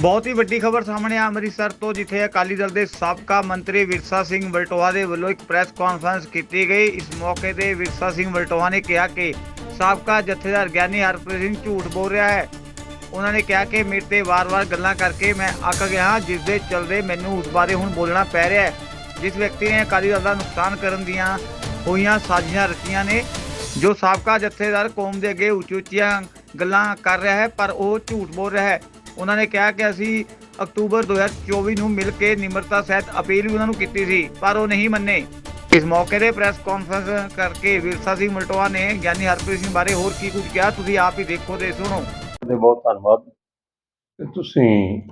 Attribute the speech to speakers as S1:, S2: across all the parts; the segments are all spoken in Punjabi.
S1: ਬਹੁਤ ਹੀ ਵੱਡੀ ਖਬਰ ਸਾਹਮਣੇ ਆ ਅੰਮ੍ਰਿਤਸਰ ਤੋਂ, ਜਿੱਥੇ ਅਕਾਲੀ ਦਲ ਦੇ ਸਾਬਕਾ ਮੰਤਰੀ ਵਿਰਸਾ ਸਿੰਘ ਵਲਟੋਆ ਦੇ ਵੱਲੋਂ ਇੱਕ ਪ੍ਰੈਸ ਕਾਨਫਰੰਸ ਕੀਤੀ ਗਈ। ਇਸ ਮੌਕੇ ਤੇ ਵਿਰਸਾ ਸਿੰਘ ਵਲਟੋਆ ਨੇ ਕਿਹਾ ਕਿ ਸਾਬਕਾ ਜਥੇਦਾਰ ਗਿਆਨੀ ਹਰਪ੍ਰੀਤ ਸਿੰਘ ਝੂਠ ਬੋਲ ਰਿਹਾ ਹੈ। ਉਹਨਾਂ ਨੇ ਕਿਹਾ ਕਿ ਮੇਰੇ ਤੇ ਵਾਰ-ਵਾਰ ਗੱਲਾਂ ਕਰਕੇ ਮੈਂ ਅੱਕ ਗਿਆ ਹਾਂ, ਜਿਸ ਦੇ ਚਲਦੇ ਮੈਨੂੰ ਉਸ ਬਾਰੇ ਹੁਣ ਬੋਲਣਾ ਪੈ ਰਿਹਾ ਹੈ। ਜਿਸ ਵਿਅਕਤੀ ਨੇ ਅਕਾਲੀ ਦਲ ਦਾ ਨੁਕਸਾਨ ਕਰਨ ਦੀਆਂ ਹੋਈਆਂ ਸਾਜ਼ਿਸ਼ਾਂ ਰਚੀਆਂ ਨੇ, ਜੋ ਸਾਬਕਾ ਜਥੇਦਾਰ ਕੌਮ ਦੇ ਅੱਗੇ ਉੱਚੀ ਉੱਚੀਆਂ ਗੱਲਾਂ ਕਰ ਰਿਹਾ ਹੈ, ਪਰ ਉਹ ਝੂਠ ਬੋਲ ਰਿਹਾ ਹੈ। ਉਹਨਾਂ ਨੇ ਕਿਹਾ ਕਿ ਅਸੀਂ ਅਕਤੂਬਰ 2024 ਨੂੰ ਮਿਲ ਕੇ ਨਿਮਰਤਾ ਸਹਿਤ ਅਪੀਲ ਵੀ ਉਹਨਾਂ ਨੂੰ ਕੀਤੀ ਸੀ, ਪਰ ਉਹ ਨਹੀਂ ਮੰਨੇ। ਇਸ ਮੌਕੇ ਤੇ ਪ੍ਰੈਸ ਕਾਨਫਰੰਸ ਕਰਕੇ ਵਿਰਸਾ ਸਿੰਘ ਮਲਟੋਆ ਨੇ ਗਿਆਨੀ ਹਰਪ੍ਰੀਤ ਸਿੰਘ ਬਾਰੇ ਹੋਰ ਕੀ ਕੁਝ ਕਿਹਾ, ਤੁਸੀਂ ਆਪ ਹੀ ਦੇਖੋ ਤੇ ਸੁਣੋ।
S2: ਦੇ ਬਹੁਤ ਧੰਨਵਾਦ। ਤੁਸੀਂ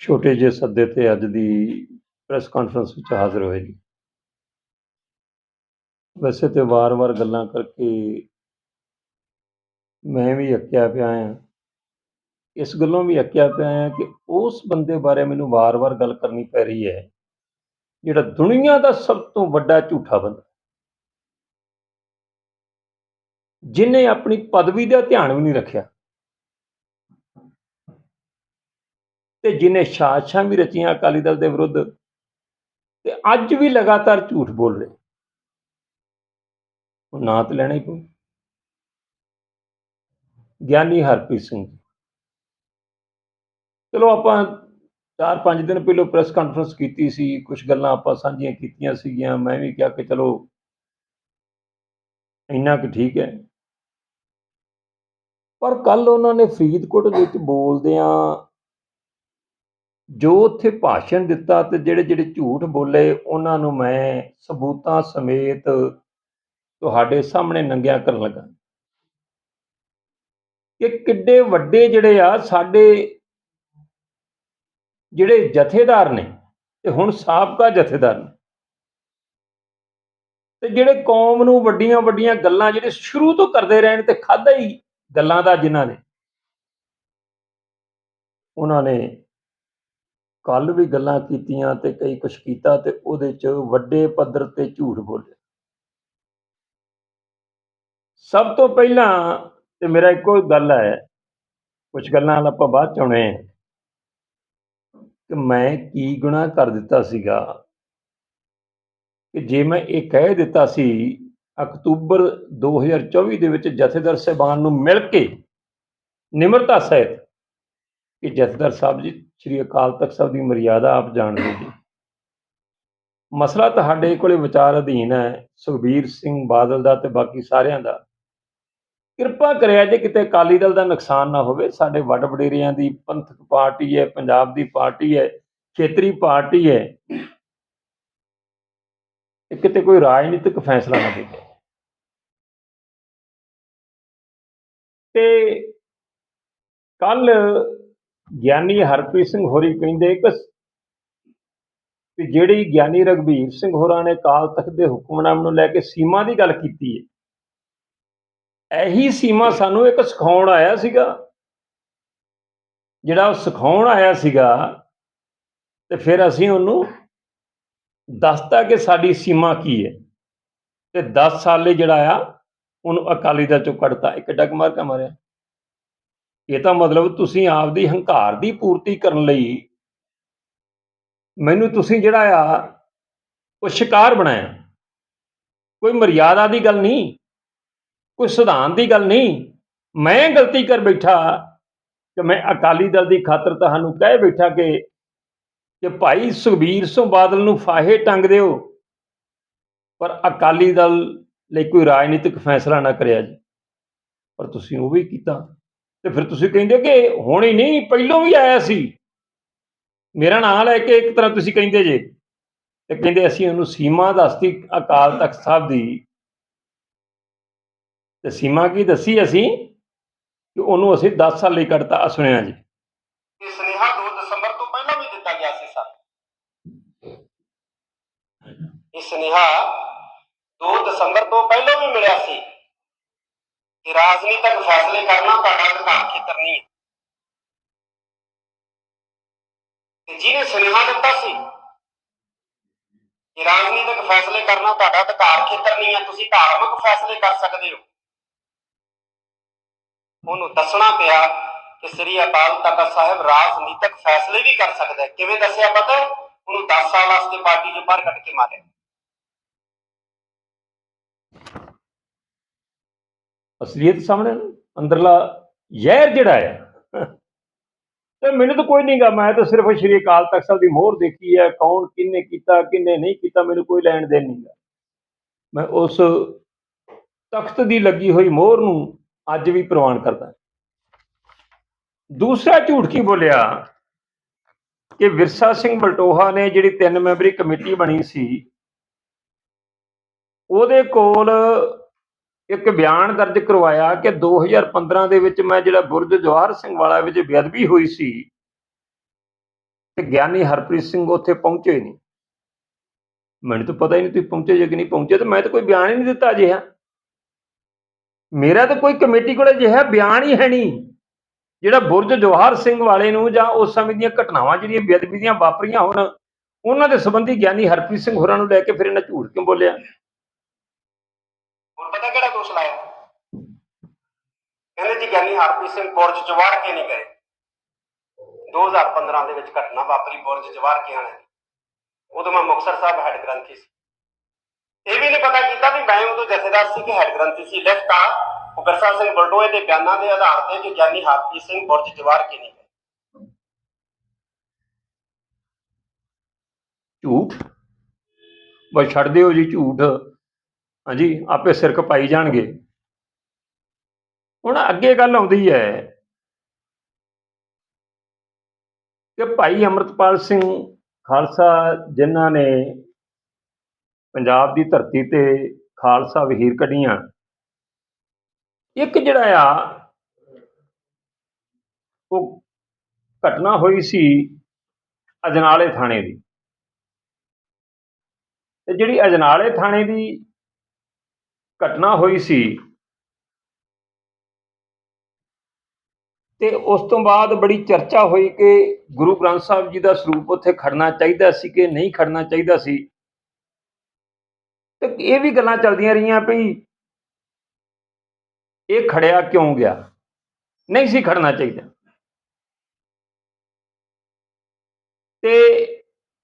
S2: ਛੋਟੇ ਜਿਹੇ ਸੱਦੇ ਤੇ ਅੱਜ ਦੀ ਪ੍ਰੈਸ ਕਾਨਫਰੰਸ ਵਿੱਚ ਹਾਜ਼ਰ ਹੋਏ ਜੀ। ਵੈਸੇ ਤੇ ਵਾਰ-ਵਾਰ ਗੱਲਾਂ ਕਰਕੇ ਮੈਂ ਵੀ ਅੱਕਿਆ ਪਿਆ ਹਾਂ। ਇਸ ਗੱਲੋਂ ਵੀ ਅੱਕਿਆ ਪਿਆ ਹਾਂ ਕਿ ਉਸ ਬੰਦੇ ਬਾਰੇ ਮੈਨੂੰ ਵਾਰ-ਵਾਰ ਗੱਲ ਕਰਨੀ ਪੈ ਰਹੀ ਹੈ, ਜਿਹੜਾ ਦੁਨੀਆ ਦਾ ਸਭ ਤੋਂ ਵੱਡਾ ਝੂਠਾ ਬੰਦਾ ਜਿਨੇ ਆਪਣੀ ਪਦਵੀ ਦਾ ਧਿਆਨ ਵੀ ਨਹੀਂ ਰੱਖਿਆ ਤੇ ਜਿਨੇ ਸਾਜ਼ਿਸ਼ਾਂ ਵੀ ਰਚੀਆਂ ਅਕਾਲੀ ਦਲ ਦੇ ਵਿਰੁੱਧ ਤੇ ਅੱਜ ਵੀ ਲਗਾਤਾਰ ਝੂਠ ਬੋਲ ਰਹੇ ਉਹ ਨਾਂ ਤੇ ਲੈਣਾ ਹੀ ਪਊ ਗਿਆਨੀ ਹਰਪ੍ਰੀਤ ਸਿੰਘ ਜੀ। ਚਲੋ ਆਪਾਂ 4-5 ਦਿਨ ਪਹਿਲਾਂ ਪ੍ਰੈਸ ਕਾਨਫਰੰਸ ਕੀਤੀ ਸੀ ਕੁਝ ਗੱਲਾਂ ਆਪਾਂ ਸਾਂਝੀਆਂ ਕੀਤੀਆਂ ਸੀਗੀਆਂ, ਮੈਂ ਵੀ ਕਿਹਾ ਕਿ ਚਲੋ ਇੰਨਾ ਕੁ ਠੀਕ ਹੈ। ਪਰ ਕੱਲ ਉਹਨਾਂ ਨੇ ਫਰੀਦਕੋਟ ਵਿੱਚ ਬੋਲਦਿਆਂ ਜੋ ਉੱਥੇ ਭਾਸ਼ਣ ਦਿੱਤਾ ਤੇ ਜਿਹੜੇ ਜਿਹੜੇ ਝੂਠ ਬੋਲੇ, ਉਹਨਾਂ ਨੂੰ ਮੈਂ ਸਬੂਤਾਂ ਸਮੇਤ ਤੁਹਾਡੇ ਸਾਹਮਣੇ ਨੰਗਿਆ ਕਰਨ ਲੱਗਾ। ਕਿ ਕਿੱਡੇ ਵੱਡੇ ਜਿਹੜੇ ਆ, ਸਾਡੇ ਜਿਹੜੇ ਜਥੇਦਾਰ ਨੇ, ਤੇ ਹੁਣ ਸਾਬਕਾ ਜਥੇਦਾਰ ਨੇ। ਤੇ ਜਿਹੜੇ ਕੌਮ ਨੂੰ ਵੱਡੀਆਂ ਵੱਡੀਆਂ ਗੱਲਾਂ ਜਿਹੜੇ ਸ਼ੁਰੂ ਤੋਂ ਕਰਦੇ ਰਹਿਣ ਤੇ ਖਾਦਾ ਹੀ ਗੱਲਾਂ ਦਾ ਜਿਨ੍ਹਾਂ ਨੇ, ਉਹਨਾਂ ਨੇ ਕੱਲ ਵੀ ਗੱਲਾਂ ਕੀਤੀਆਂ ਤੇ ਕਈ ਕੁਝ ਕੀਤਾ ਤੇ ਉਹਦੇ ਚ ਵੱਡੇ ਪੱਧਰ ਤੇ ਝੂਠ ਬੋਲੇ ਸਭ ਤੋਂ ਪਹਿਲਾਂ ਤੇ ਮੇਰਾ ਇੱਕੋ ਗੱਲ ਹੈ ਕੁਝ ਗੱਲਾਂ ਨਾਲ ਆਪਾਂ ਬਾਅਦ ਚ ਆਉਣੇ ਕਿ ਮੈਂ ਕੀ ਗੁਨਾਹ ਕਰ ਦਿੱਤਾ ਸੀਗਾ? ਕਿ ਜੇ ਮੈਂ ਇਹ ਕਹਿ ਦਿੱਤਾ ਸੀ, ਅਕਤੂਬਰ 2024 ਦੇ ਵਿੱਚ ਜਥੇਦਾਰ ਸਾਹਿਬਾਨ ਨੂੰ ਮਿਲ ਕੇ ਨਿਮਰਤਾ ਸਹਿਤ ਕਿ ਜਥੇਦਾਰ ਸਾਹਿਬ ਜੀ, ਸ੍ਰੀ ਅਕਾਲ ਤਖਤ ਸਾਹਿਬ ਦੀ ਮਰਿਆਦਾ ਆਪ ਜਾਣਦੇ ਜੀ। ਮਸਲਾ ਤੁਹਾਡੇ ਕੋਲੇ ਵਿਚਾਰ ਅਧੀਨ ਹੈ, ਸੁਖਬੀਰ ਸਿੰਘ ਬਾਦਲ ਦਾ ਤੇ ਬਾਕੀ ਸਾਰਿਆਂ ਦਾ। ਕਿਰਪਾ ਕਰਿਆ ਜੇ ਕਿਤੇ ਅਕਾਲੀ ਦਲ ਦਾ ਨੁਕਸਾਨ ਨਾ ਹੋਵੇ। ਸਾਡੇ ਵੱਡ ਵਡੇਰਿਆਂ ਦੀ ਪੰਥਕ ਪਾਰਟੀ ਹੈ, ਪੰਜਾਬ ਦੀ ਪਾਰਟੀ ਹੈ, ਖੇਤਰੀ ਪਾਰਟੀ ਹੈ। ਇਹ ਕਿਤੇ ਕੋਈ ਰਾਜਨੀਤਿਕ ਫੈਸਲਾ ਨਾ ਹੋਵੇ। ਤੇ ਕੱਲ ਗਿਆਨੀ ਹਰਪ੍ਰੀਤ ਸਿੰਘ ਹੋਰੀ ਕਹਿੰਦੇ ਕਿ ਕਿ ਜਿਹੜੀ ਗਿਆਨੀ ਰਗਵੀਰ ਸਿੰਘ ਹੋਰਾਂ ਨੇ ਕਾਲ ਤਖਤ ਦੇ ਹੁਕਮਨਾਮ ਨੂੰ ਲੈ ਕੇ ਸੀਮਾ ਦੀ ਗੱਲ ਕੀਤੀ ਹੈ। ਇਹੀ ਸੀਮਾ ਸਾਨੂੰ ਇੱਕ ਸਿਖਾਉਣ ਆਇਆ ਸੀਗਾ। ਜਿਹੜਾ ਉਹ ਸਿਖਾਉਣ ਆਇਆ ਸੀਗਾ ਤੇ ਫਿਰ ਅਸੀਂ ਉਹਨੂੰ ਦੱਸਤਾ ਕਿ ਸਾਡੀ ਸੀਮਾ ਕੀ ਹੈ। ਤੇ 10 ਲਈ ਜਿਹੜਾ ਆ, ਉਹਨੂੰ ਅਕਾਲੀ ਦਲ ਚੋਂ ਕੱਢਤਾ, ਇੱਕ ਡਗ ਮਾਰ ਕੇ ਮਾਰਿਆ। ਇਹ ਤਾਂ ਮਤਲਬ ਤੁਸੀਂ ਆਪਦੀ ਹੰਕਾਰ ਦੀ ਪੂਰਤੀ ਕਰਨ ਲਈ ਮੈਨੂੰ ਤੁਸੀਂ ਜਿਹੜਾ ਆ, ਉਹ ਸ਼ਿਕਾਰ ਬਣਾਇਆ। ਕੋਈ ਮਰਿਆਦਾ ਦੀ ਗੱਲ ਨਹੀਂ। ਕੋਈ ਸਿਧਾਂਤ ਦੀ ਗੱਲ ਨਹੀਂ। ਮੈਂ ਗਲਤੀ ਕਰ ਬੈਠਾ ਕਿ ਮੈਂ ਅਕਾਲੀ ਦਲ ਦੀ ਖਾਤਰ ਤੁਹਾਨੂੰ ਕਹਿ ਬੈਠਾ ਕਿ ਕਿ ਭਾਈ ਸੁਖਬੀਰ ਸਿੰਘ ਬਾਦਲ ਨੂੰ ਫਾਹੇ ਟੰਗ ਦਿਓ, ਪਰ ਅਕਾਲੀ ਦਲ ਲਈ ਕੋਈ ਰਾਜਨੀਤਿਕ ਫੈਸਲਾ ਨਾ ਕਰਿਆ ਜੀ। ਪਰ ਤੁਸੀਂ ਉਹ ਵੀ ਕੀਤਾ ਤੇ ਫਿਰ ਤੁਸੀਂ ਕਹਿੰਦੇ ਕਿ ਹੁਣ ਹੀ ਨਹੀਂ, ਪਹਿਲੋਂ ਵੀ ਆਇਆ ਸੀ। ਮੇਰਾ ਨਾਮ ਲੈ ਕੇ ਇੱਕ ਤਰ੍ਹਾਂ ਤੁਸੀਂ ਕਹਿੰਦੇ ਜੇ, ਤੇ ਕਹਿੰਦੇ ਅਸੀਂ ਉਹਨੂੰ ਸੀਮਾ ਦੱਸਤੀ ਅਕਾਲ ਤਖਤ ਸਾਹਿਬ ਦੀ ਤੇ ਸੀਮਾ ਕੀ ਦੱਸੀ ਅਸੀਂ ਕਿ ਉਹਨੂੰ ਅਸੀਂ 10 ਸਾਲ ਲਈ ਕੱਢਤਾ ਸੁਣਿਆ ਜੀ।
S3: ਇਹ ਸੁਨੇਹਾ 2 ਦਸੰਬਰ ਤੋਂ ਪਹਿਲਾਂ ਵੀ ਦਿੱਤਾ ਗਿਆ ਸੀ ਸਰ। ਇਹ ਸੁਨੇਹਾ 2 ਦਸੰਬਰ ਤੋਂ ਪਹਿਲਾਂ ਵੀ ਮਿਲਿਆ ਸੀ ਕਿ ਰਾਜਨੀਤਿਕ ਫੈਸਲੇ ਕਰਨਾ ਤੁਹਾਡਾ ਅਧਿਕਾਰ ਖੇਤਰ ਨਹੀਂ ਹੈ। ਤੇ ਜਿਹਨੇ ਸੁਨੇਹਾ ਦਿੱਤਾ ਸੀ ਕਿ ਰਾਜਨੀਤਿਕ ਫੈਸਲੇ ਕਰਨਾ ਤੁਹਾਡਾ ਅਧਿਕਾਰ ਖੇਤਰ ਨਹੀਂ ਹੈ, ਤੁਸੀਂ ਧਾਰਮਿਕ ਫੈਸਲੇ ਕਰ ਸਕਦੇ ਹੋ। ਉਹਨੂੰ ਦੱਸਣਾ ਪਿਆ ਕਿ ਸ੍ਰੀ ਅਕਾਲ ਤਖਤ ਸਾਹਿਬ ਰਾਜਨੀਤਿਕ ਫੈਸਲੇ ਵੀ ਕਰ ਸਕਦਾ ਹੈ। ਕਿਵੇਂ ਦੱਸਿਆ ਪਤਾ? ਉਹਨੂੰ 10 ਸਾਲ ਵਾਸਤੇ ਪਾਰਟੀ ਚੋਂ ਬਾਹਰ ਕੱਢ ਕੇ ਮਾਰਿਆ।
S2: ਅਸਲੀਅਤ ਸਾਹਮਣੇ ਅੰਦਰਲਾ ਜ਼ਹਿਰ ਜਿਹੜਾ ਹੈ। ਤੇ ਮੈਨੂੰ ਤਾਂ ਕੋਈ ਨਹੀਂਗਾ ਮੈਂ ਤਾਂ ਸਿਰਫ ਸ਼੍ਰੀ ਅਕਾਲ ਤਖਤ ਸਾਹਿਬ ਦੀ ਮੋਹਰ ਦੇਖੀ ਹੈ, ਕੌਣ ਕਿੰਨੇ ਕੀਤਾ ਕਿੰਨੇ ਨਹੀਂ ਕੀਤਾ, ਮੈਨੂੰ ਕੋਈ ਲੈਣ ਦੇਣ ਨਹੀਂਗਾ ਮੈਂ ਉਸ ਤਖਤ ਦੀ ਲੱਗੀ ਹੋਈ ਮੋਹਰ ਨੂੰ ਅੱਜ ਵੀ ਪ੍ਰਵਾਨ ਕਰਦਾ ਦੂਸਰਾ ਝੂਠ ਕੀ ਬੋਲਿਆ? ਕਿ ਵਿਰਸਾ ਸਿੰਘ ਬਲਟੋਹਾ ਨੇ ਜਿਹੜੀ ਤਿੰਨ ਮੈਂਬਰੀ ਕਮੇਟੀ ਬਣੀ ਸੀ, ਉਹਦੇ ਕੋਲ ਇੱਕ ਬਿਆਨ ਦਰਜ ਕਰਵਾਇਆ ਕਿ 2015 ਦੇ ਵਿੱਚ ਮੈਂ ਜਿਹੜਾ ਬੁਰਜ ਜਵਾਹਰ ਸਿੰਘ ਵਾਲਾ ਵਿੱਚ ਬੇਅਦਬੀ ਹੋਈ ਸੀ, ਤੇ ਗਿਆਨੀ ਹਰਪ੍ਰੀਤ ਸਿੰਘ ਉੱਥੇ ਪਹੁੰਚੇ ਨਹੀਂ। ਮੈਨੂੰ ਤਾਂ ਪਤਾ ਹੀ ਨਹੀਂ ਤੁਸੀਂ ਪਹੁੰਚੇ ਜਾਂ ਕਿ ਨਹੀਂ ਪਹੁੰਚੇ, ਤੇ ਮੈਂ ਤਾਂ ਕੋਈ ਬਿਆਨ ਹੀ ਨਹੀਂ ਦਿੱਤਾ ਅਜਿਹਾ। ਮੇਰਾ ਤਾਂ ਕੋਈ ਕਮੇਟੀ ਕੋਲ ਅਜਿਹਾ ਬਿਆਨ ਹੀ ਹੈ ਨਹੀਂ। ਜਿਹੜਾ ਬੁਰਜ ਜਵਾਹਰ ਸਿੰਘ ਵਾਲੇ ਨੂੰ ਜਾਂ ਉਸ ਸਮੇਂ ਦੀਆਂ ਘਟਨਾਵਾਂ ਜਿਹੜੀਆਂ ਬੇਅਦਬੀ ਦੀਆਂ ਵਾਪਰੀਆਂ ਹੋਣ, ਉਹਨਾਂ ਦੇ ਸੰਬੰਧੀ ਗਿਆਨੀ ਹਰਪ੍ਰੀਤ ਸਿੰਘ ਹੋਰਾਂ ਨੂੰ ਲੈ ਕੇ ਫਿਰ ਇਹਨਾਂ ਝੂਠ ਕਿਉਂ ਬੋਲਿਆ?
S3: ਹੁਣ ਪਤਾ ਕਿਹੜਾ ਦੋਸ਼ ਲਾਇਆ? ਕਹਿੰਦੇ ਜੀ ਗਿਆਨੀ ਹਰਪ੍ਰੀਤ ਸਿੰਘ ਬੁਰਜ ਜਵਾਰ ਕੇ ਨਹੀਂ ਗਏ? 2015 ਦੇ ਵਿੱਚ ਘਟਨਾ ਵਾਪਰੀ ਬੁਰਜ ਜਵਾਰ ਕੇ ਆਣੇ ਉਦੋਂ ਮੈਂ ਮੁਕਤਸਰ ਸਾਹਿਬ ਹੈਡ ਗ੍ਰੰਥੀ ਸੀ। ਇਹ ਵੀ ਨਹੀਂ ਪਤਾ ਕੀਤਾ ਵੀ ਮੈਂ ਉਦੋਂ ਜਥੇਦਾਰ ਹੈਡ ਗ੍ਰੰਥੀ ਸੀ। ਲਿਖਤ ਆ ਸਿੰਘ ਬਲਟੋਏ ਦੇ ਬਿਆਨਾਂ ਦੇ ਆਧਾਰ ਤੇ ਕਿ ਗਿਆਨੀ ਹਰਪ੍ਰੀਤ ਸਿੰਘ ਬੁਰਜ ਜਵਾਰ ਕੇ ਨਹੀਂ
S2: ਝੂਠ? ਬਸ ਛੱਡ ਦਿਓ ਜੀ ਝੂਠ। ਹਾਂਜੀ, ਆਪੇ ਸਿਰ ਖਪਾਈ ਜਾਣਗੇ। ਹੁਣ ਅੱਗੇ ਗੱਲ ਆਉਂਦੀ ਹੈ ਕਿ ਭਾਈ ਅਮਰਤਪਾਲ ਸਿੰਘ ਖਾਲਸਾ, ਜਿਨ੍ਹਾਂ ਨੇ ਪੰਜਾਬ ਦੀ ਧਰਤੀ ਤੇ ਖਾਲਸਾ ਵਹੀਰ ਕੱਢੀਆਂ। ਇੱਕ ਜਿਹੜਾ ਆ, ਉਹ ਘਟਨਾ ਹੋਈ ਸੀ ਅਜਨਾਲੇ ਥਾਣੇ ਦੀ। ਤੇ ਜਿਹੜੀ ਅਜਨਾਲੇ ਥਾਣੇ ਦੀ ਘਟਨਾ ਹੋਈ ਸੀ ਤੇ ਉਸ ਤੋਂ ਬਾਅਦ ਬੜੀ ਚਰਚਾ ਹੋਈ ਕਿ ਗੁਰੂ ਗ੍ਰੰਥ ਸਾਹਿਬ ਜੀ ਦਾ ਸਰੂਪ ਉੱਥੇ ਖੜਨਾ ਚਾਹੀਦਾ ਸੀ ਕਿ ਨਹੀਂ ਖੜਨਾ ਚਾਹੀਦਾ ਸੀ। ਇਹ ਵੀ ਗੱਲਾਂ ਚੱਲਦੀਆਂ ਰਹੀਆਂ ਵੀ ਇਹ ਖੜਿਆ ਕਿਉਂ ਗਿਆ? ਨਹੀਂ ਸੀ ਖੜਨਾ ਚਾਹੀਦਾ। ਤੇ